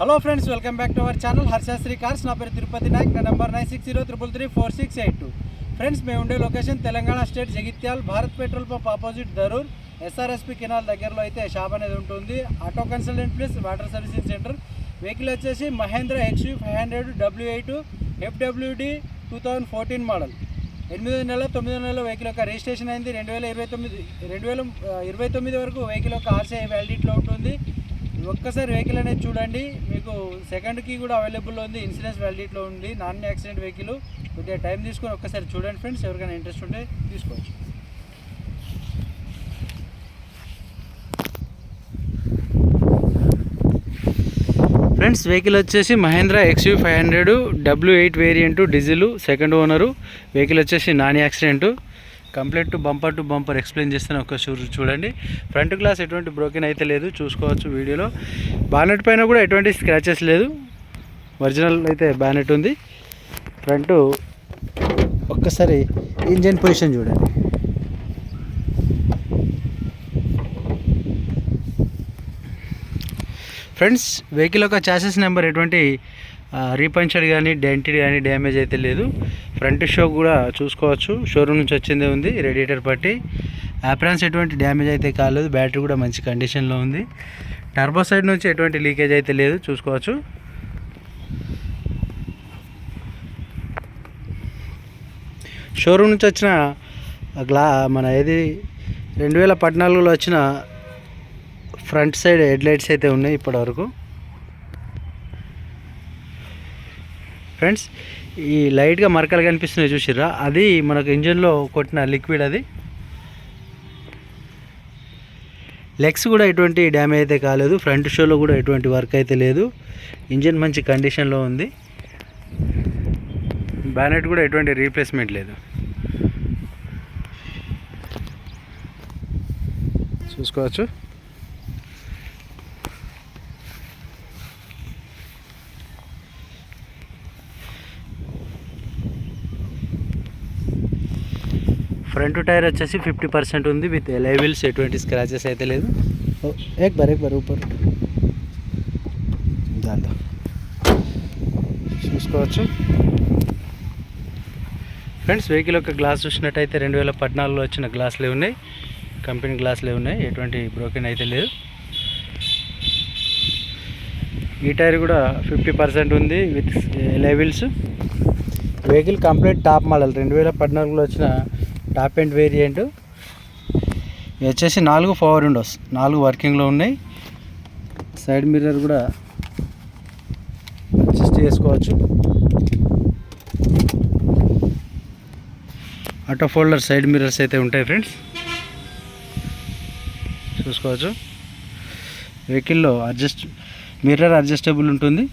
Hello friends welcome back to our channel Harshasri cars నా పేరు తిరుపతి నాయక్. నా number nine six zero triple three four six eight two friends మేము ఉండే location Telangana state Jagtial Bharat petrol pump opposite Dharur SRSP canal దగ్గరలో అయితే shop అనేది ఉంటుంది. Auto consultant plus water servicing centre vehicle వచ్చేసి Mahindra XUV five hundred W eight FWD two thousand fourteen model ఎనిమిది నెల తొమ్మిది నెలల వెహికల్ యొక్క రిజిస్ట్రేషన్ అయింది. రెండు వేల ఇరవై తొమ్మిది రెండు వేల ఇరవై తొమ్మిది వరకు వెహికల్ యొక్క ఆర్సీఐ వ్యాలిడిటీలో ఉంటుంది. ఒక్కసారి వెహికల్ అనేది చూడండి. మీకు సెకండ్కి కూడా అవైలబుల్ ఉంది. ఇన్సూరెన్స్ వ్యాలిడిటీలో ఉంది. నాన్ యాక్సిడెంట్ వెహికల్ కొద్దిగా టైం తీసుకొని ఒక్కసారి చూడండి ఫ్రెండ్స్ ఎవరికైనా ఇంట్రెస్ట్ ఉంటే తీసుకోవచ్చు. ఫ్రెండ్స్ వెహికల్ వచ్చేసి Mahindra XUV five hundred W eight variant diesel second owner vehicle వచ్చేసి non accident complete to bumper to bumper explain చేస్తాను ఒక చూడండి. ఫ్రంట్ గ్లాస్ ఎటువంటి బ్రోకెన్ అయితే లేదు చూసుకోవచ్చు వీడియోలో. బానెట్ పైన కూడా ఎటువంటి స్క్రాచెస్ లేదు. ఒరిజినల్ అయితే బానెట్ ఉంది. ఫ్రంట్ ఒక్కసారి ఇంజన్ పొజిషన్ చూడండి. ఫ్రెండ్స్ వెహికల్ యొక్క చాసెస్ నెంబర్ ఎటువంటి రీపంచర్ కానీ డెంటెడ్ కానీ డ్యామేజ్ అయితే లేదు. ఫ్రంట్ షో కూడా చూసుకోవచ్చు. షోరూమ్ నుంచి వచ్చిందే ఉంది రేడియేటర్ పట్టి. అప్రాన్స్ ఎటువంటి డ్యామేజ్ అయితే కాలేదు బ్యాటరీ కూడా మంచి కండిషన్లో ఉంది. టర్బో సైడ్ నుంచి ఎటువంటి లీకేజ్ అయితే లేదు చూసుకోవచ్చు. షోరూమ్ నుంచి వచ్చిన గ్లా మన ఏది రెండు వేల పద్నాలుగులో వచ్చిన ఫ్రంట్ సైడ్ హెడ్ లైట్స్ అయితే ఉన్నాయి ఇప్పటివరకు. ఫ్రెండ్స్ ఈ లైట్గా మరకలు కనిపిస్తున్నాయి చూసిర్రా? అది మనకు ఇంజన్లో కొట్టిన లిక్విడ్ అది. లెగ్స్ కూడా ఎటువంటి డ్యామేజ్ అయితే కాలేదు. ఫ్రంట్ షోలో కూడా ఎటువంటి వర్క్ అయితే లేదు. ఇంజన్ మంచి కండిషన్లో ఉంది. బ్యానెట్ కూడా ఎటువంటి రీప్లేస్మెంట్ లేదు. చూసుకోవచ్చు. ఫ్రంట్ టైర్ వచ్చేసి ఫిఫ్టీ పర్సెంట్ ఉంది విత్ లైవిల్స్ ఎటువంటి స్క్రాచెస్ అయితే లేదు. ఏక్ బార్ ఏక్ బార్ ఊపర్. దాంతో. చూసుకోవచ్చు. ఫ్రెండ్స్ వెహికల్ యొక్క గ్లాస్ చూసినట్టయితే రెండు వేల పద్నాలుగులో వచ్చిన గ్లాసులే ఉన్నాయి. కంపెనీ గ్లాసులే ఉన్నాయి. ఎటువంటి బ్రోకెన్ అయితే లేదు. ఈ టైర్ కూడా ఫిఫ్టీ పర్సెంట్ ఉంది with alloy wheels vehicle complete top model. రెండు వేల పద్నాలుగులో వచ్చిన టాప్ అండ్ వేరియంట్. ఇవి వచ్చేసి నాలుగు పవర్ విండోస్ నాలుగు వర్కింగ్లో ఉన్నాయి. సైడ్ మిర్రర్ కూడా అడ్జస్ట్ చేసుకోవచ్చు. ఆటో ఫోల్డర్ సైడ్ మిర్రర్స్ అయితే ఉంటాయి ఫ్రెండ్స్ చూసుకోవచ్చు. వెహికల్లో అడ్జస్ట్ మిర్రర్ అడ్జస్టబుల్ ఉంటుంది.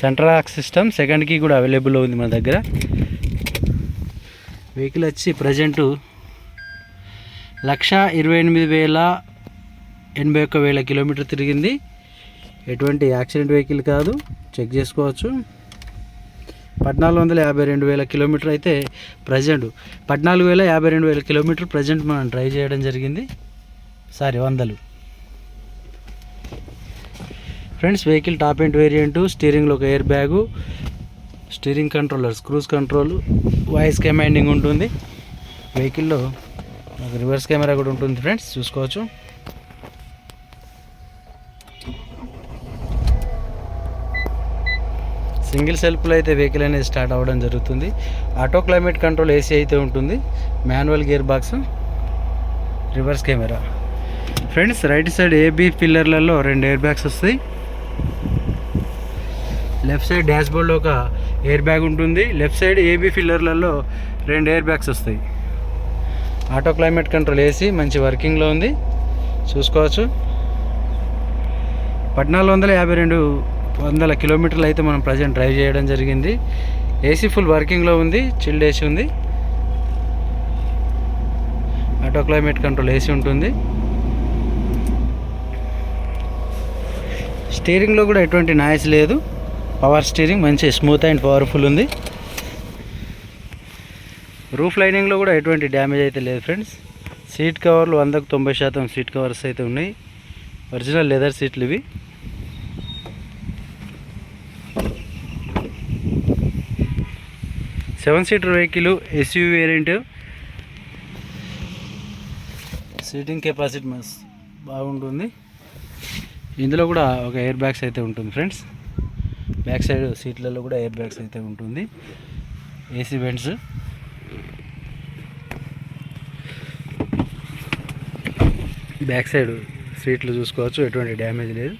సెంట్రల్ లాక్ సిస్టమ్ సెకండ్కి కూడా అవైలబుల్ ఉంది మన దగ్గర. వెహికల్ వచ్చి ప్రజెంటు లక్ష ఇరవై ఎనిమిది వేల ఎనభై ఒక్క వేల కిలోమీటర్ తిరిగింది. ఎటువంటి యాక్సిడెంట్ వెహికల్ కాదు. చెక్ చేసుకోవచ్చు. పద్నాలుగు వందల యాభై రెండు వేల కిలోమీటర్ అయితే ప్రజెంట్ పద్నాలుగు వేల యాభై రెండు వేల కిలోమీటర్ ప్రజెంట్ మనం డ్రైవ్ చేయడం జరిగింది. సారీ వందలు. Friends vehicle top end variant స్టీరింగ్లో ఒక air bag steering controllers cruise control voice commanding ఉంటుంది. వెహికల్లో ఒక రివర్స్ కెమెరా కూడా ఉంటుంది ఫ్రెండ్స్ చూసుకోవచ్చు. సింగిల్ సెల్ఫ్లో అయితే వెహికల్ అనేది స్టార్ట్ అవ్వడం జరుగుతుంది. ఆటో క్లైమేట్ కంట్రోల్ ఏసీ అయితే ఉంటుంది. Manual gear box reverse camera. Friends right side AB పిల్లర్లలో రెండు ఎయిర్ బ్యాగ్స్ వస్తాయి. లెఫ్ట్ సైడ్ డాష్ బోర్డ్లో ఒక ఎయిర్ బ్యాగ్ ఉంటుంది. లెఫ్ట్ సైడ్ ఏబీ ఫిల్లర్లలో రెండు ఎయిర్ బ్యాగ్స్ వస్తాయి. ఆటో క్లైమేట్ కంట్రోల్ ఏసీ మంచి వర్కింగ్లో ఉంది. చూసుకోవచ్చు. పద్నాలుగు వందల యాభై రెండు వందల కిలోమీటర్లు అయితే మనం ప్రజెంట్ డ్రైవ్ చేయడం జరిగింది. ఏసీ ఫుల్ వర్కింగ్లో ఉంది చిల్డ్ ఏసీ ఉంది. ఆటో క్లైమేట్ కంట్రోల్ ఏసీ ఉంటుంది. స్టీరింగ్లో కూడా ఎటువంటి నాయిస్ లేదు. పవర్ స్టీరింగ్ మంచి స్మూత్ అండ్ పవర్ఫుల్ ఉంది. రూఫ్ లైనింగ్లో కూడా ఎటువంటి డ్యామేజ్ అయితే లేదు ఫ్రెండ్స్. సీట్ కవర్లు వందకు తొంభై శాతం సీట్ కవర్స్ అయితే ఉన్నాయి. ఒరిజినల్ లెదర్ సీట్లు ఇవి. Seven seater vehicle SUV variant. Seating capacity మస్ బాగుంటుంది. ఇందులో కూడా ఒక ఎయిర్ బ్యాగ్స్ అయితే ఉంటుంది ఫ్రెండ్స్. బ్యాక్ సైడ్ సీట్లలో కూడా ఎయిర్ బ్యాగ్స్ అయితే ఉంటుంది. ఏసీ వెంట్స్ బ్యాక్ సైడ్ సీట్లు చూసుకోవచ్చు ఎటువంటి డ్యామేజ్ లేదు.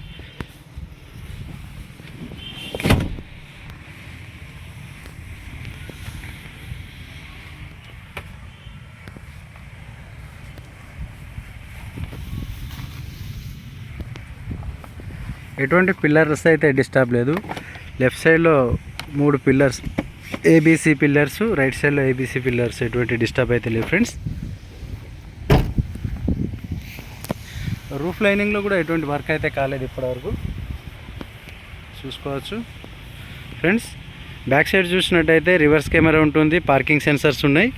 ఎటువంటి పిల్లర్స్ అయితే డిస్టర్బ్ లేదు. లెఫ్ట్ సైడ్లో మూడు పిల్లర్స్ ఏబీసీ పిల్లర్స్ రైట్ సైడ్లో ఏబీసీ పిల్లర్స్. ఎటువంటి డిస్టర్బ్ అయితే లేవు ఫ్రెండ్స్. రూఫ్ లైనింగ్లో కూడా ఎటువంటి వర్క్ అయితే కాలేదు ఇప్పటివరకు. చూసుకోవచ్చు. ఫ్రెండ్స్ బ్యాక్ సైడ్ చూసినట్టయితే రివర్స్ కెమెరా ఉంటుంది పార్కింగ్ సెన్సర్స్ ఉన్నాయి.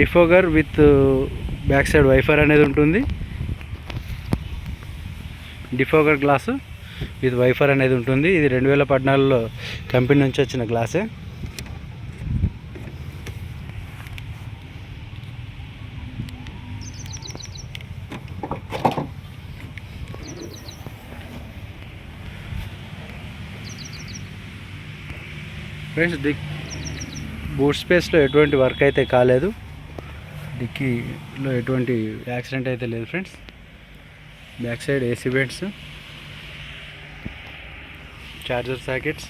Defogger with back side wiper అనేది ఉంటుంది. Defogger glass. విత్ వైఫర్ అనేది ఉంటుంది. ఇది రెండు వేల పద్నాలుగులో కంపెనీ నుంచి వచ్చిన గ్లాసే. ఫ్రెండ్స్ డిక్ బూట్ స్పేస్లో ఎటువంటి వర్క్ అయితే కాలేదు. డిక్కీలో ఎటువంటి యాక్సిడెంట్ అయితే లేదు friends. Back side AC vents charger sockets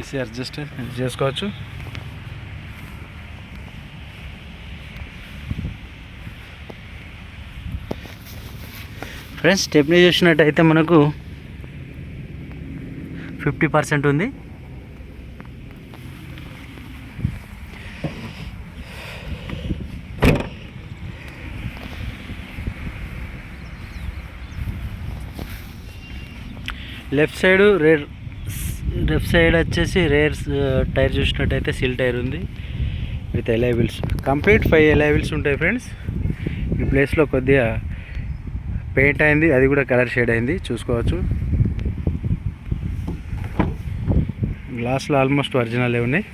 AC adjust చేసుకోవచ్చు ఫ్రెండ్స్ స్టెప్నీ చూసినట్టయితే మనకు ఫిఫ్టీ పర్సెంట్ ఉంది. Left side rear left side వచ్చేసి రేర్ టైర్ చూసినట్టయితే సిల్ టైర్ ఉంది with alloy wheels. Complete five alloy wheels ఉంటాయి ఫ్రెండ్స్. ఈ ప్లేస్లో కొద్దిగా పెయింట్ అయింది అది కూడా కలర్ షేడ్ అయింది చూసుకోవచ్చు. గ్లాస్లో ఆల్మోస్ట్ ఒరిజినల్ ఉన్నాయి.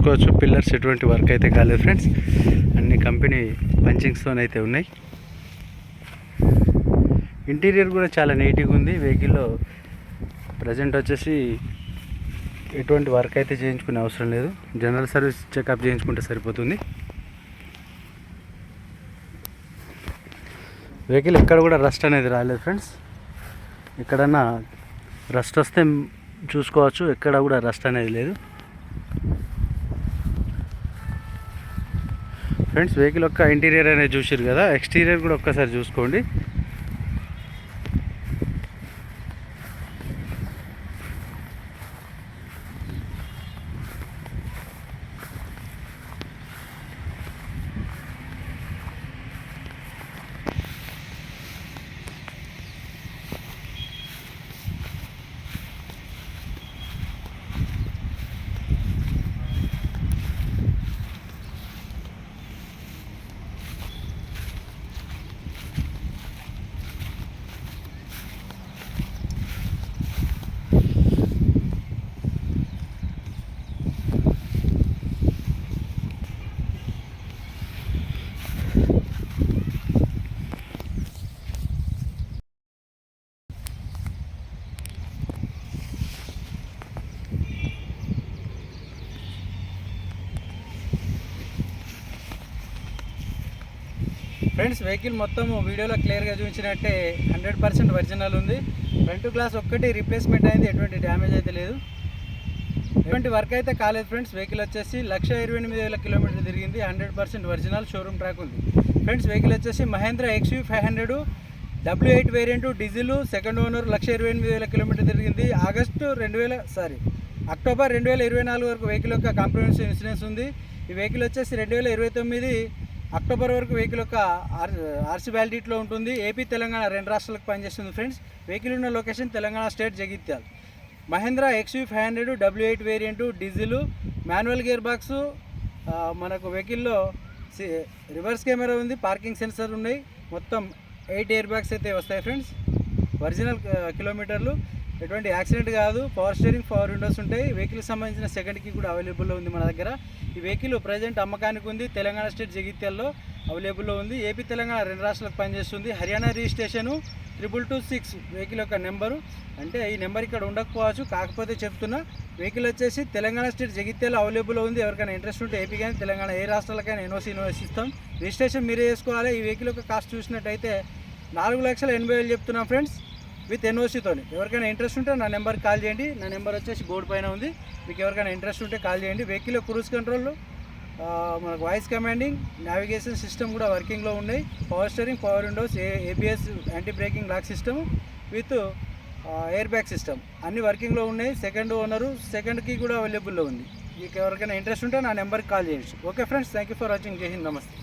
చూసుకోవచ్చు. పిల్లర్స్ ఎటువంటి వర్క్ అయితే కాలేదు ఫ్రెండ్స్ అన్ని కంపెనీ పంచింగ్స్తో అయితే ఉన్నాయి. ఇంటీరియర్ కూడా చాలా నీట్గా ఉంది. వెహికల్లో ప్రజెంట్ వచ్చేసి ఎటువంటి వర్క్ అయితే చేయించుకునే అవసరం లేదు. జనరల్ సర్వీస్ చెకప్ చేయించుకుంటే సరిపోతుంది. వెహికల్ ఎక్కడ కూడా రస్ట్ అనేది రాలేదు ఫ్రెండ్స్ ఎక్కడన్నా రస్ట్ వస్తే చూసుకోవచ్చు. ఎక్కడ కూడా రస్ట్ అనేది లేదు. ఫ్రెండ్స్ వెహికల్ యొక్క ఇంటీరియర్ అనేది చూసారు కదా ఎక్స్టీరియర్ కూడా ఒక్కసారి చూసుకోండి. ఫ్రెండ్స్ వెహికల్ మొత్తం వీడియోలో క్లియర్గా చూపించినట్టే హండ్రెడ్ పర్సెంట్ ఒరిజినల్ ఉంది. ఫ్రంట్ గ్లాస్ ఒక్కటి రీప్లేస్మెంట్ అయింది ఎటువంటి డ్యామేజ్ అయితే లేదు. ఎటువంటి వర్క్ అయితే కాలేదు ఫ్రెండ్స్ వెహికల్ వచ్చేసి లక్ష ఇరవై ఎనిమిది వేల కిలోమీటర్ తిరిగింది hundred percent original showroom track ఉంది. ఫ్రెండ్స్ వెహికల్ వచ్చేసి Mahindra XUV five hundred W eight variant diesel second owner lakh ఇరవై ఎనిమిది వేల కిలోమీటర్ తిరిగింది. ఆగస్టు రెండు వేల సారీ అక్టోబర్ రెండు వేల ఇరవై నాలుగు వరకు వెహికల్ యొక్క కాంప్రమైజ్ ఇన్సూరెన్స్ ఉంది. ఈ వెహికల్ వచ్చేసి రెండు వేల ఇరవై తొమ్మిది అక్టోబర్ వరకు వెహికల్ యొక్క ఆర్ ఆర్సీ వ్యాలిడిటీలో ఉంటుంది. ఏపీ తెలంగాణ రెండు రాష్ట్రాలకు పనిచేస్తుంది ఫ్రెండ్స్. వెహికల్ ఉన్న location Telangana state Jagtial. Mahindra XUV five hundred W eight variant diesel manual gear box మనకు వెహికల్లో రివర్స్ కెమెరా ఉంది పార్కింగ్ సెన్సర్ ఉన్నాయి. మొత్తం ఎయిట్ ఎయిర్ బ్యాగ్స్ అయితే వస్తాయి ఫ్రెండ్స్. ఒరిజినల్ కిలోమీటర్లు. ఎటువంటి యాక్సిడెంట్ కాదు. పవర్ స్టీరింగ్ పవర్ విండోస్ ఉంటాయి. వెహికల్ సంబంధించిన సెకండ్కి కూడా అవైలబుల్లో ఉంది మన దగ్గర. ఈ వెహికల్ ప్రజెంట్ అమ్మకానికి ఉంది. తెలంగాణ స్టేట్ జగిత్యాల్లో అవైలబుల్లో ఉంది. ఏపీ తెలంగాణ రెండు రాష్ట్రాలకు పనిచేస్తుంది. Haryana registration triple two six vehicle యొక్క నెంబరు అంటే ఈ నెంబర్ ఇక్కడ ఉండకపోవచ్చు. కాకపోతే చెప్తున్నా వెహికల్ వచ్చేసి తెలంగాణ స్టేట్ జగిత్యాల అవైలబుల్లో ఉంది. ఎవరికైనా ఇంట్రెస్ట్ ఉంటే ఏపీ కానీ తెలంగాణ ఏ రాష్ట్రాలకైనా ఎన్ఓసీ ఇన్వెస్ట్ ఇస్తాం. రిజిస్ట్రేషన్ మీరే చేసుకోవాలి. ఈ వెహికల్ యొక్క కాస్ట్ చూసినట్టయితే నాలుగు లక్షల ఎనభై వేలు చెప్తున్నాం ఫ్రెండ్స్ విత్ ఎన్ఓసీతో ఎవరికైనా ఇంట్రెస్ట్ ఉంటే నా నెంబర్కి కాల్ చేయండి. నా నెంబర్ వచ్చేసి బోర్డు పైన ఉంది. మీకు ఎవరికైనా ఇంట్రెస్ట్ ఉంటే కాల్ చేయండి. వెహికల్ క్రూజ్ కంట్రోల్ మనకు వాయిస్ కమాండింగ్ నావిగేషన్ సిస్టమ్ కూడా వర్కింగ్లో ఉన్నాయి. Power steering power windows A ABS anti braking lock system with air bag system. అన్ని వర్కింగ్లో ఉన్నాయి. సెకండ్ ఓనరు సెకండ్కి కూడా అవైలబుల్లో ఉంది. మీకు ఎవరికైనా ఇంట్రెస్ట్ ఉంటే నా నెంబర్కి కాల్ చేయండి. Okay friends thank you for watching. జై హింద్. నమస్తే.